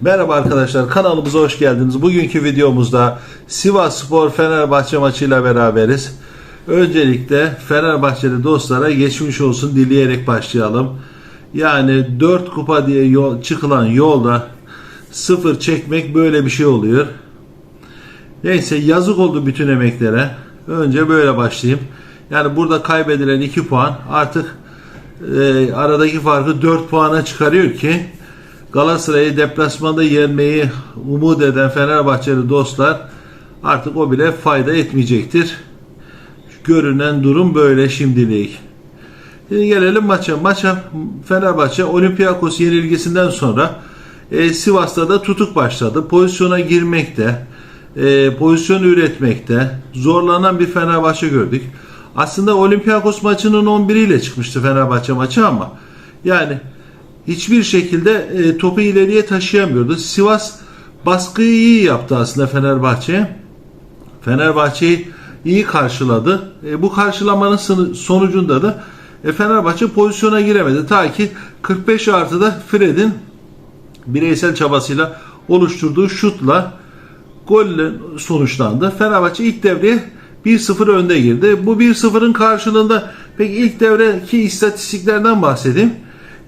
Merhaba arkadaşlar kanalımıza hoş geldiniz. Bugünkü videomuzda Sivas Spor Fenerbahçe maçıyla beraberiz. Öncelikle Fenerbahçeli dostlara geçmiş olsun dileyerek başlayalım. Yani 4 kupa diye yol, çıkılan yolda sıfır çekmek böyle bir şey oluyor. Neyse yazık oldu bütün emeklere. Önce böyle başlayayım. Yani burada kaybedilen 2 puan artık e, aradaki farkı 4 puana çıkarıyor ki Galatasaray'ı deplasmanda yenmeyi umut eden Fenerbahçeli dostlar artık o bile fayda etmeyecektir. Görünen durum böyle şimdilik. Şimdi gelelim maça. Maça Fenerbahçe Olympiakos yenilgisinden sonra e, Sivas'ta da tutuk başladı. Pozisyona girmekte, e, pozisyon üretmekte zorlanan bir Fenerbahçe gördük. Aslında Olympiakos maçının 11 ile çıkmıştı Fenerbahçe maçı ama yani hiçbir şekilde e, topu ileriye taşıyamıyordu. Sivas baskıyı iyi yaptı aslında Fenerbahçe'ye. Fenerbahçe'yi iyi karşıladı. E, bu karşılamanın sonucunda da e, Fenerbahçe pozisyona giremedi. Ta ki 45 artıda Fred'in bireysel çabasıyla oluşturduğu şutla golle sonuçlandı. Fenerbahçe ilk devreye 1-0 önde girdi. Bu 1-0'ın karşılığında peki ilk devreki istatistiklerden bahsedeyim.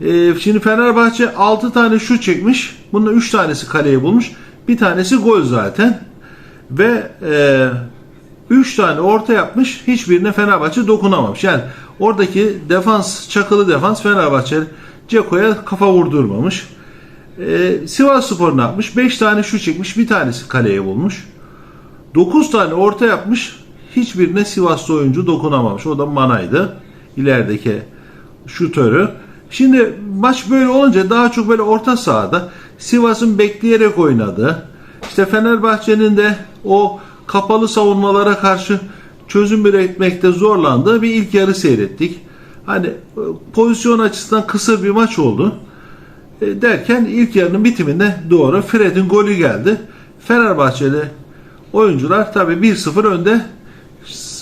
Ee, şimdi Fenerbahçe 6 tane şut çekmiş. Bunun 3 tanesi kaleye bulmuş. Bir tanesi gol zaten. Ve 3 tane orta yapmış. Hiçbirine Fenerbahçe dokunamamış. Yani oradaki defans, çakılı defans Fenerbahçe Ceko'ya kafa vurdurmamış. Ee, Sivas Spor ne yapmış? 5 tane şut çekmiş. Bir tanesi kaleye bulmuş. 9 tane orta yapmış. Hiçbirine Sivaslı oyuncu dokunamamış. O da Manay'dı. İlerideki şutörü. Şimdi maç böyle olunca daha çok böyle orta sahada Sivas'ın bekleyerek oynadığı, işte Fenerbahçe'nin de o kapalı savunmalara karşı çözüm üretmekte zorlandığı bir ilk yarı seyrettik. Hani e, pozisyon açısından kısır bir maç oldu. E, derken ilk yarının bitiminde doğru Fred'in golü geldi. Fenerbahçeli oyuncular tabi 1-0 önde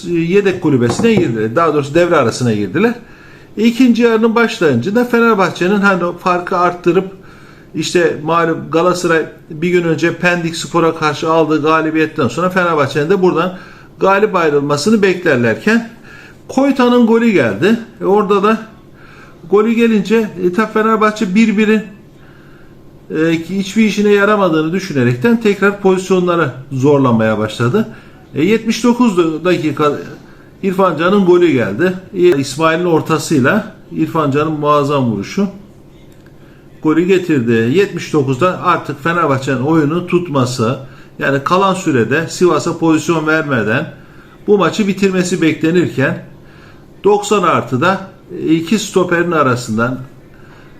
yedek kulübesine girdiler. Daha doğrusu devre arasına girdiler. İkinci yarının başlayınca da Fenerbahçe'nin hani farkı arttırıp işte malum Galatasaray bir gün önce Pendik Spor'a karşı aldığı galibiyetten sonra Fenerbahçe'nin de buradan galip ayrılmasını beklerlerken Koyta'nın golü geldi. E orada da golü gelince e, Fenerbahçe 1-1'in e, hiçbir işine yaramadığını düşünerekten tekrar pozisyonları zorlamaya başladı. E, 79 dakika İrfan Can'ın golü geldi. İsmail'in ortasıyla İrfan Can'ın muazzam vuruşu golü getirdi. 79'da artık Fenerbahçe'nin oyunu tutması yani kalan sürede Sivas'a pozisyon vermeden bu maçı bitirmesi beklenirken 90 artıda iki stoperin arasından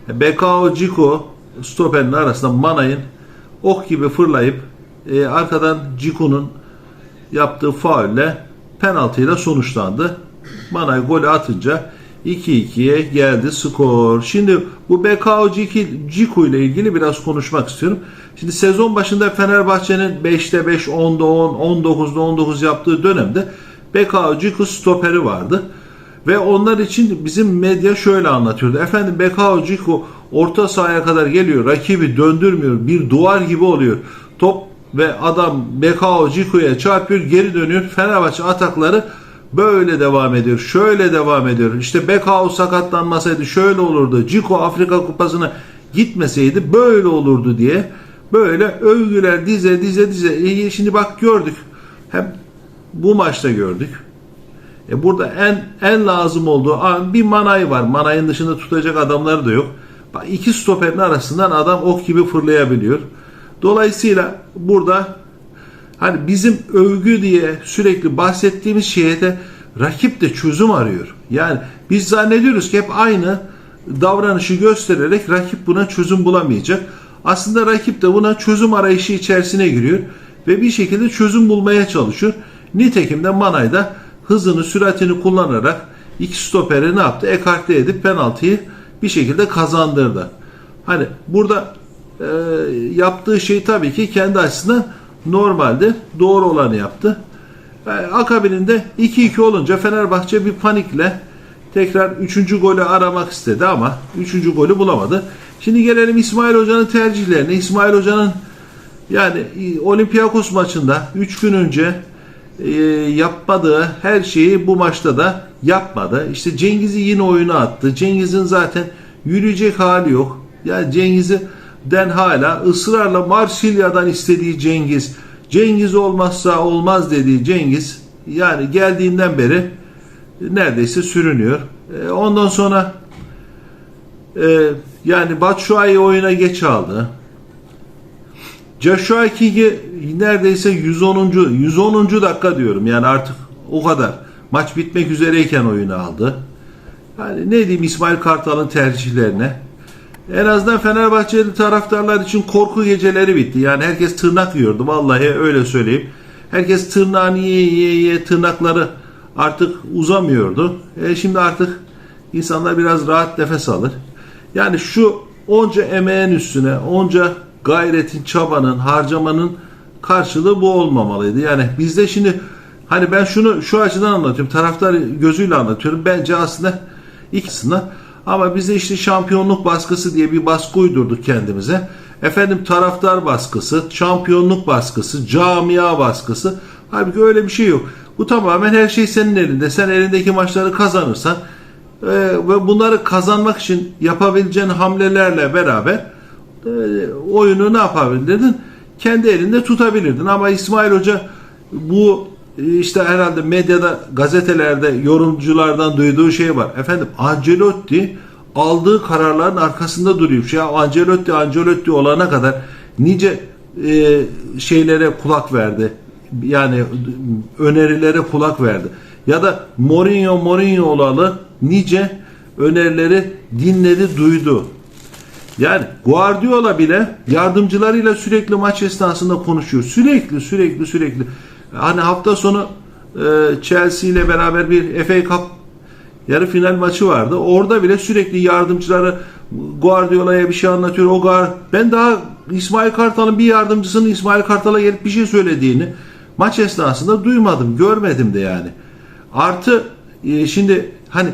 Bekao Ciko stoperin arasında Manay'ın ok gibi fırlayıp e, arkadan Ciko'nun yaptığı faulle penaltıyla sonuçlandı. Manay golü atınca 2-2'ye geldi skor. Şimdi bu Bekao Ciku ile ilgili biraz konuşmak istiyorum. Şimdi sezon başında Fenerbahçe'nin 5'te 5, 10'da 10, 19'da 19 yaptığı dönemde Bekao Ciku stoperi vardı. Ve onlar için bizim medya şöyle anlatıyordu. Efendim Bekao Ciku orta sahaya kadar geliyor. Rakibi döndürmüyor. Bir duvar gibi oluyor. Top ve adam Bekao Ciku'ya çarpıyor. Geri dönüyor. Fenerbahçe atakları böyle devam ediyor. Şöyle devam ediyor. İşte Bekao sakatlanmasaydı şöyle olurdu. Ciku Afrika Kupası'na gitmeseydi böyle olurdu diye böyle övgüler dize dize dize. E şimdi bak gördük. Hem bu maçta gördük. E burada en en lazım olduğu an bir Manay var. Manay'ın dışında tutacak adamları da yok. Bak iki stoperin arasından adam ok gibi fırlayabiliyor. Dolayısıyla burada hani bizim övgü diye sürekli bahsettiğimiz şeye de rakip de çözüm arıyor. Yani biz zannediyoruz ki hep aynı davranışı göstererek rakip buna çözüm bulamayacak. Aslında rakip de buna çözüm arayışı içerisine giriyor ve bir şekilde çözüm bulmaya çalışıyor. Nitekim de Manay da hızını, süratini kullanarak iki stoperi ne yaptı? Ekarte edip penaltıyı bir şekilde kazandırdı. Hani burada e, yaptığı şey tabii ki kendi açısından normalde doğru olanı yaptı. E, akabininde 2-2 olunca Fenerbahçe bir panikle tekrar 3. golü aramak istedi ama 3. golü bulamadı. Şimdi gelelim İsmail Hoca'nın tercihlerine. İsmail Hoca'nın yani Olympiakos maçında 3 gün önce e, yapmadığı her şeyi bu maçta da yapmadı. İşte Cengiz'i yine oyuna attı. Cengiz'in zaten yürüyecek hali yok. Yani Cengiz'i den hala ısrarla Marsilya'dan istediği Cengiz, Cengiz olmazsa olmaz dediği Cengiz yani geldiğinden beri neredeyse sürünüyor. E, ondan sonra e, yani Batshuayi oyuna geç aldı. Joshua King'i neredeyse 110. 110. dakika diyorum yani artık o kadar. Maç bitmek üzereyken oyunu aldı. Yani ne diyeyim İsmail Kartal'ın tercihlerine. En azından Fenerbahçeli taraftarlar için korku geceleri bitti. Yani herkes tırnak yiyordu. Vallahi öyle söyleyeyim. Herkes tırnağını yiye yiye yiye tırnakları artık uzamıyordu. E şimdi artık insanlar biraz rahat nefes alır. Yani şu onca emeğin üstüne, onca gayretin, çabanın, harcamanın karşılığı bu olmamalıydı. Yani bizde şimdi hani ben şunu şu açıdan anlatıyorum. Taraftar gözüyle anlatıyorum. Bence aslında ikisinden ama bize işte şampiyonluk baskısı diye bir baskı uydurduk kendimize. Efendim taraftar baskısı, şampiyonluk baskısı, camia baskısı. Halbuki öyle bir şey yok. Bu tamamen her şey senin elinde. Sen elindeki maçları kazanırsan e, ve bunları kazanmak için yapabileceğin hamlelerle beraber e, oyunu ne yapabilirdin? Kendi elinde tutabilirdin. Ama İsmail Hoca bu işte herhalde medyada, gazetelerde yorumculardan duyduğu şey var. Efendim Ancelotti aldığı kararların arkasında duruyor. Şey, Ancelotti, Ancelotti olana kadar nice e, şeylere kulak verdi. Yani önerilere kulak verdi. Ya da Mourinho, Mourinho olalı nice önerileri dinledi, duydu. Yani Guardiola bile yardımcılarıyla sürekli maç esnasında konuşuyor. Sürekli, sürekli, sürekli. Hani hafta sonu e, Chelsea ile beraber bir FA Cup yarı final maçı vardı. Orada bile sürekli yardımcıları Guardiola'ya bir şey anlatıyor. O gar ben daha İsmail Kartal'ın bir yardımcısının İsmail Kartal'a gelip bir şey söylediğini maç esnasında duymadım, görmedim de yani. Artı e, şimdi hani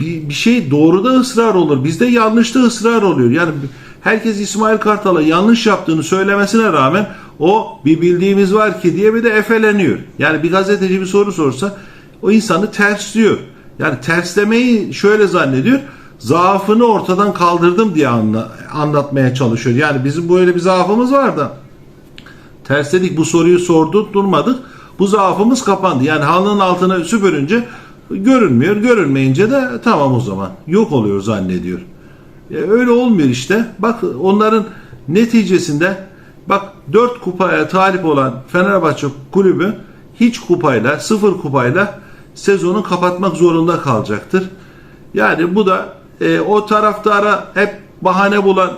bir, bir şey doğruda ısrar olur. Bizde yanlışta ısrar oluyor. Yani herkes İsmail Kartal'a yanlış yaptığını söylemesine rağmen o bir bildiğimiz var ki diye bir de efeleniyor. Yani bir gazeteci bir soru sorsa o insanı tersliyor. Yani terslemeyi şöyle zannediyor. Zaafını ortadan kaldırdım diye anla, anlatmaya çalışıyor. Yani bizim böyle bir zaafımız var da tersledik bu soruyu sordu durmadık. Bu zaafımız kapandı. Yani halının altına süpürünce görünmüyor. Görünmeyince de tamam o zaman yok oluyor zannediyor. E, öyle olmuyor işte. Bak onların neticesinde bak 4 kupaya talip olan Fenerbahçe kulübü hiç kupayla, sıfır kupayla sezonu kapatmak zorunda kalacaktır. Yani bu da e, o taraftara hep bahane bulan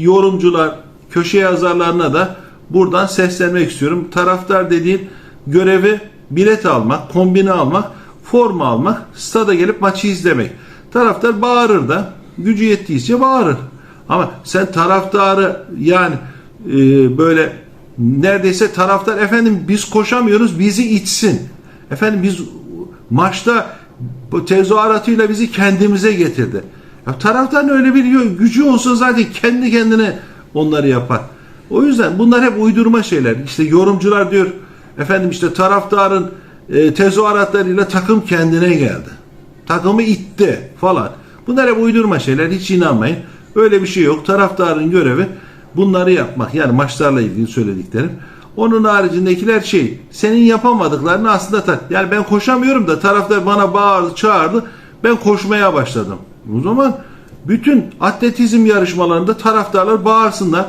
yorumcular, köşe yazarlarına da buradan seslenmek istiyorum. Taraftar dediğin görevi bilet almak, kombine almak, forma almak, stada gelip maçı izlemek. Taraftar bağırır da gücü yettiğince bağırır. Ama sen taraftarı yani e, böyle neredeyse taraftar efendim biz koşamıyoruz bizi içsin. Efendim biz maçta tezahüratıyla bizi kendimize getirdi. Ya taraftarın öyle bir gücü olsa zaten kendi kendine onları yapar. O yüzden bunlar hep uydurma şeyler. İşte yorumcular diyor efendim işte taraftarın e, tezahüratlarıyla takım kendine geldi. Takımı itti falan. Bunlar hep uydurma şeyler. Hiç inanmayın. Öyle bir şey yok. Taraftarın görevi bunları yapmak. Yani maçlarla ilgili söylediklerim. Onun haricindekiler şey, senin yapamadıklarını aslında ta- yani ben koşamıyorum da taraftar bana bağırdı, çağırdı. Ben koşmaya başladım. O zaman bütün atletizm yarışmalarında taraftarlar bağırsınlar.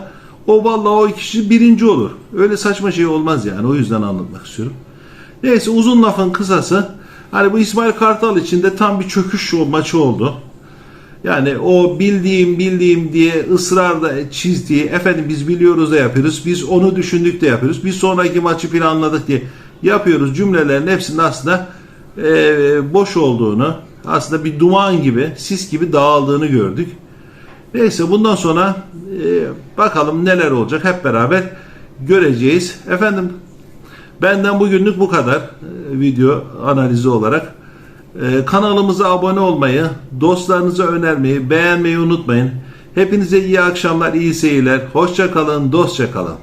O vallahi o kişi birinci olur. Öyle saçma şey olmaz yani. O yüzden anlatmak istiyorum. Neyse uzun lafın kısası. Hani bu İsmail Kartal için de tam bir çöküş maçı oldu. Yani o bildiğim bildiğim diye ısrarla çizdiği efendim biz biliyoruz da yapıyoruz. Biz onu düşündük de yapıyoruz. Bir sonraki maçı planladık diye yapıyoruz cümlelerin hepsinin aslında e, boş olduğunu aslında bir duman gibi sis gibi dağıldığını gördük. Neyse bundan sonra e, bakalım neler olacak hep beraber göreceğiz. Efendim benden bugünlük bu kadar e, video analizi olarak. Ee, kanalımıza abone olmayı, dostlarınıza önermeyi, beğenmeyi unutmayın. Hepinize iyi akşamlar, iyi seyirler. Hoşça kalın, dostça kalın.